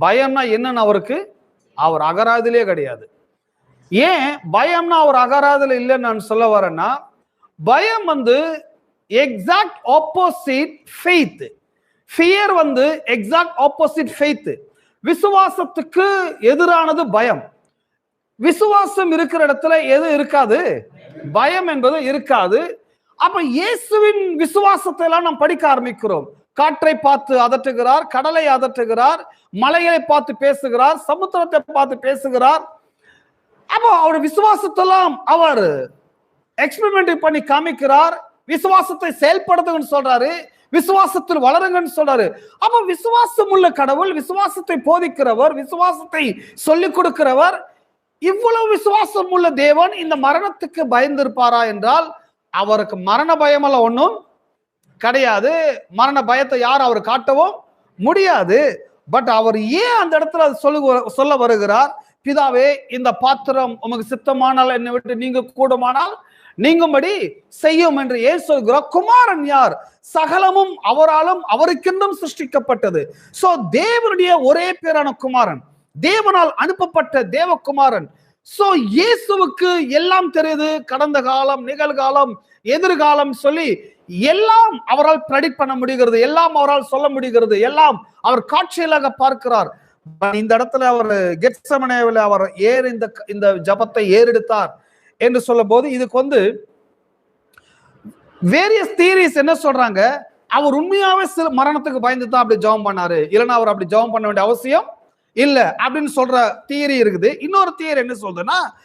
பயம்னா என்னன்னு அவருக்கு அவர் அகராதிலே கிடையாது. ஏன்? பயம்னா அவர் அகராதில் இல்லைன்னு நான் சொல்ல வரேன்னா பயம் வந்து எக்ஸாக்ட் ஆப்போசிட் ஃபெய்த் ஃபியர் வந்து எக்ஸாக்ட் ஆப்போசிட் ஃபெய்த் விசுவாசத்துக்கு எதிரானது பயம். விசுவாசம் இருக்கிற இடத்துல எது இருக்காது? பயம் என்பது இருக்காது. அப்ப இயேசுவின் விசுவாசத்தை எல்லாம் நாம் படிக்க ஆரம்பிக்கிறோம். காற்றை பார்த்து அதட்டுகிறார் கடலை அதட்டுகிறார் மலைகளை பார்த்து பேசுகிறார் சமுத்திரத்தை பார்த்து பேசுகிறார். அப்போ அவர் விசுவாசத்தெல்லாம் அவர் எக்ஸ்பெரிமெண்ட் பண்ணி காமிக்கிறார். விசுவாசத்தை செயல்படுத்துங்கன்னு சொல்றாரு. விசுவாசத்தில் வளருங்கன்னு சொல்றாரு. அப்ப விசுவாசம் உள்ள கடவுள் விசுவாசத்தை போதிக்கிறவர் விசுவாசத்தை சொல்லிக் கொடுக்கிறவர் இவ்வளவு விசுவாசம் உள்ள தேவன் இந்த மரணத்துக்கு பயந்திருப்பாரா என்றால் அவருக்கு மரண பயமெல்லாம் ஒன்றும் கிடையாது. மரண பயத்தை யார் அவர் காட்டவும் முடியாது. பட் அவர் ஏன் அந்த இடத்துல அது சொல்லு சொல்ல வருகிறார்? பிதாவே இந்த பாத்திரம் உமக்கு சித்தமானால் என்னை விட்டு நீங்க கூடுமானால் நீங்கும்படி செய்யும் என்று ஏன் சொல்கிறார் குமாரன் யார்? சகலமும் அவராலும் அவருக்கென்றும் சிருஷ்டிக்கப்பட்டது. சோ தேவனுடைய ஒரே பேரான குமாரன் தேவனால் அனுப்பப்பட்ட தேவகுமாரன் சோ இயேசுவுக்கு எல்லாம் தெரியுது. கடந்த காலம் நிகழ்காலம் எதிர்காலம் சொல்லி எல்லாம் அவரால் ப்ரெடிக்ட் பண்ண முடிகிறது. எல்லாம் அவரால் சொல்ல முடிகிறது. எல்லாம் அவர் காட்சியலாக பார்க்கிறார். இந்த இடத்துல அவர் கெட்சமனேவில் அவர் ஏர் இந்த இந்த ஜபத்தை ஏறெடுத்தார் என்று சொல்லும் போது இதுக்கு வந்து வேரியஸ் தியரிஸ் என்ன சொல்றாங்க? அவர் உண்மையாவே சில மரணத்துக்கு பயந்து தான் அப்படி ஜெபம் பண்ணாரு. இல்லைன்னா அவர் அப்படி ஜெபம் பண்ண வேண்டிய அவசியம் இல்ல அப்படின்னு சொல்ற தியரி இருக்குது. இன்னொரு தியரி என்ன சொல்றதுன்னா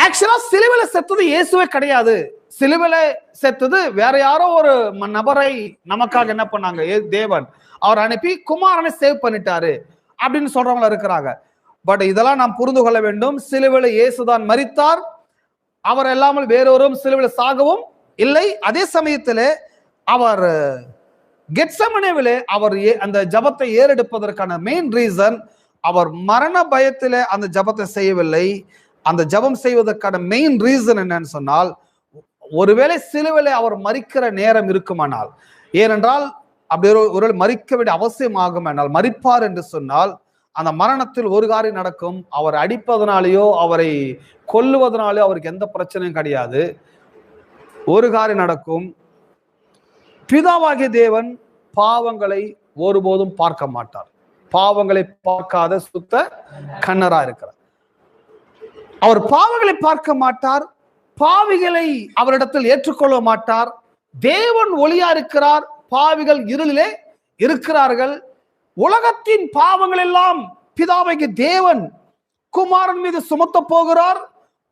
ஆக்சுவலா சிலுவில செத்தது இயேசுவே கிடையாது. சிலுவில செத்தது வேற யாரோ ஒரு ம- நபரை நமக்காக என்ன பண்ணாங்க? ஏ- தேவன். அவர் அனுப்பி குமாரனை சேவ் பண்ணிட்டாரு அப்படின்னு சொல்றவங்க இருக்கிறாங்க. பட் இதெல்லாம் நாம் புரிந்து கொள்ள வேண்டும். சிலுவில இயேசுதான் மரித்தார். அவர் இல்லாமல் வேறொரும் சிலுவில சாகவும் இல்லை. அதே சமயத்தில் அவர் கெட்சமனேவிலே அவர் ஏ- அந்த ஜபத்தை ஏறெடுப்பதற்கான மெயின் ரீசன் அவர் மரண பயத்தில் அந்த ஜபத்தை செய்யவில்லை. அந்த ஜபம் செய்வதற்கான மெயின் ரீசன் என்னன்னு சொன்னால் ஒருவேளை சிலுவிலை அவர் மறிக்கிற நேரம் இருக்குமானால் ஏனென்றால் அப்படி ஒரு ஒருவேளை மறிக்க வேண்டிய அவசியம் ஆகும் என்றால் மறிப்பார் என்று சொன்னால் அந்த மரணத்தில் ஒரு காரியம் நடக்கும். அவர் அடிப்பதனாலேயோ அவரை கொல்லுவதனாலேயோ அவருக்கு எந்த பிரச்சனையும் கிடையாது. ஒரு காரியம் நடக்கும். பிதாவாகிய தேவன் பாவங்களை ஒருபோதும் பார்க்க மாட்டார். பாவங்களை பார்க்காத சுத்த கண்ணரா இருக்கிறார். அவர் பாவங்களை பார்க்க மாட்டார் பாவிகளை அவரிடத்தில் ஏற்றுக்கொள்ள மாட்டார். தேவன் ஒளியா இருக்கிறார் பாவிகள் இருளிலே இருக்கிறார்கள். உலகத்தின் பாவங்கள் எல்லாம் பிதாவைக்கு தேவன் குமாரன் மீது சுமத்த போகிறார்.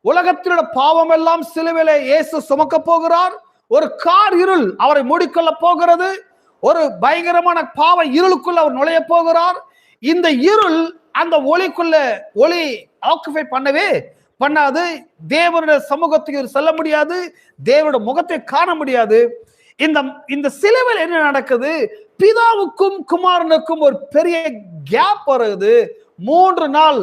உலகத்தினோட பாவம் எல்லாம் சிலுவிலே இயேசு சுமக்க போகிறார். ஒரு கார் இருள் அவரை மூடிக்கொள்ள போகிறது. ஒரு பயங்கரமான பாவ இருளுக்குள்ள அவர் நுழைய போகிறார். இந்த இருள் அந்த ஒளிக்குள்ள ஒளி ஆக்குபை பண்ணவே பண்ணாது. தேவனுடைய சமூகத்துக்கு இவர் செல்ல முடியாது. தேவனுடைய முகத்தை காண முடியாது. இந்த இந்த சிலுவையில் என்ன நடக்குது? பிதாவுக்கும் குமாரனுக்கும் ஒரு பெரிய கேப் வருது. மூன்று நாள்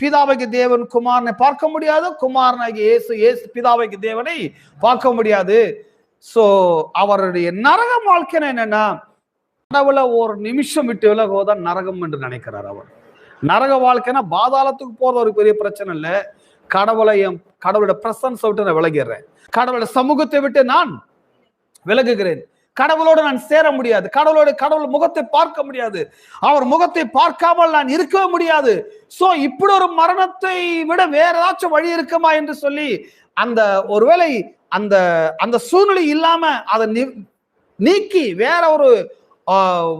பிதாவைக்கு தேவன் குமாரனை பார்க்க முடியாது. குமாரனாகிய இயேசு இயேசு பிதாவைக்கு தேவனை பார்க்க முடியாது. சோ அவருடைய நரக வாழ்க்கை என்னன்னா கடவுளை ஒரு நிமிஷம் விட்டு விலகுவதான் நரகம் என்று நினைக்கிறார் அவர். நரக வாழ்க்கைனா பாதாளத்துக்கு போறது ஒரு பெரிய பிரச்சனை இல்லை. கடவுளை என் கடவுளோட பிரசன்ஸ் விட்டு நான் விலகிடுறேன். கடவுளோட சமூகத்தை விட்டு நான் விலகுகிறேன். கடவுளோடு நான் சேர முடியாது. கடவுளோட கடவுள் முகத்தை பார்க்க முடியாது. அவர் முகத்தை பார்க்காமல் நான் இருக்கவே முடியாது. சோ இப்படி ஒரு மரணத்தை விட வேற ஏதாச்சும் வழி இருக்குமா என்று சொல்லி அந்த ஒருவேளை அந்த அந்த சூழ்நிலை இல்லாம அதை நீக்கி வேற ஒரு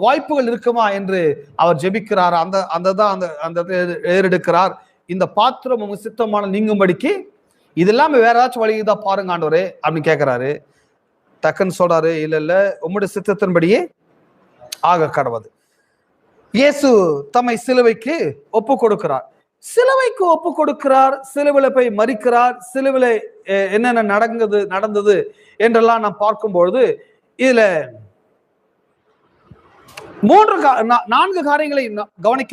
வாய்ப்புகள் இருக்குமா என்று அவர் ஜெபிக்கிறார். அந்த அந்த தான் அந்த அந்த ஏறெடுக்கிறார் இந்த பாத்திரம் உங்க சித்தமான நீங்கும்படிக்கு இது இல்லாம வேற ஏதாச்சும் வழி தான் பாருங்க ஆண்டவரே அப்படின்னு கேட்கிறாரு டக்குன்னு சொல்றாரு இல்ல இல்ல உம்முடைய சித்தத்தின்படியே ஆக கடவுது இயேசு தம்மை சிலுவைக்கு ஒப்பு கொடுக்கிறார். சிலுவைக்கு ஒப்பு கொடுக்கிறார் சிலுவில போய் மறிக்கிறார் சிலுவில என்னென்ன நடந்தது நடந்தது என்றெல்லாம் நாம் பார்க்கும்பொழுது இதுல மூன்று நான்கு காரியங்களை கவனிக்க